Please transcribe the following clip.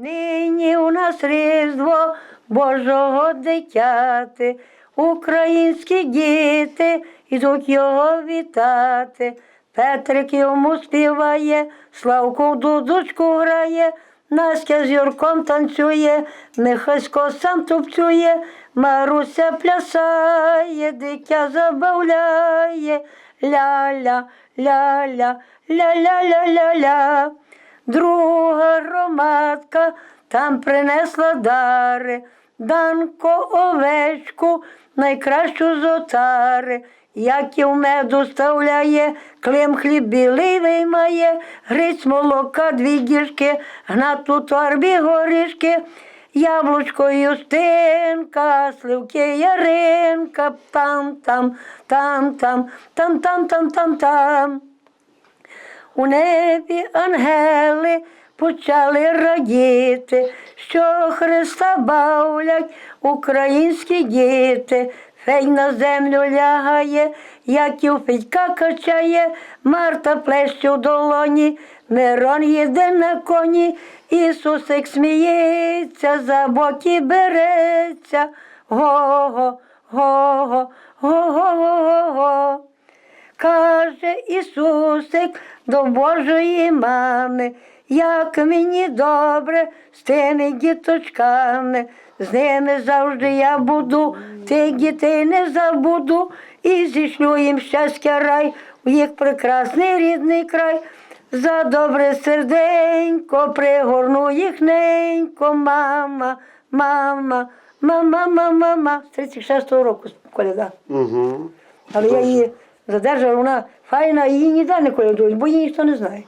Нині у нас різдво Божого дитяти, українські діти ідуть його вітати. Петрик йому співає, Славку дудочку грає, Настя з Юрком танцює, Михасько сам тупцює, Маруся плясає, дитя забавляє, ля-ля, ля-ля, ля-ля-ля-ля-ля. Друга громадка там принесла дари, Данко овечку, найкращу з отари. Яків меду ставляє, клим хліб білий виймає, гриць молока дві діжки, гнат у торбі горішки, яблучко юстинка, сливки яринка, там-там, там-там, там-там-там-там-там. У небі ангели почали радіти, що Христа бавлять українські діти. Фей на землю лягає, Яків Федька качає, Марта плеще в долоні, Мирон їде на коні, Ісусик сміється, за боки береться. Го-го, Каже Ісусик до Божої мами, як мені добре з тими діточками, з ними завжди я буду, тих дітей не забуду, і зішлю їм щастя рай, у їх прекрасний рідний край. За добре серденько пригорну їх ненько, мама, мама, мама, мама, мама. З 36-го року коляда. Угу. Але я її задержала, вона файна, її ніде не колядують, бо її ніхто не знає.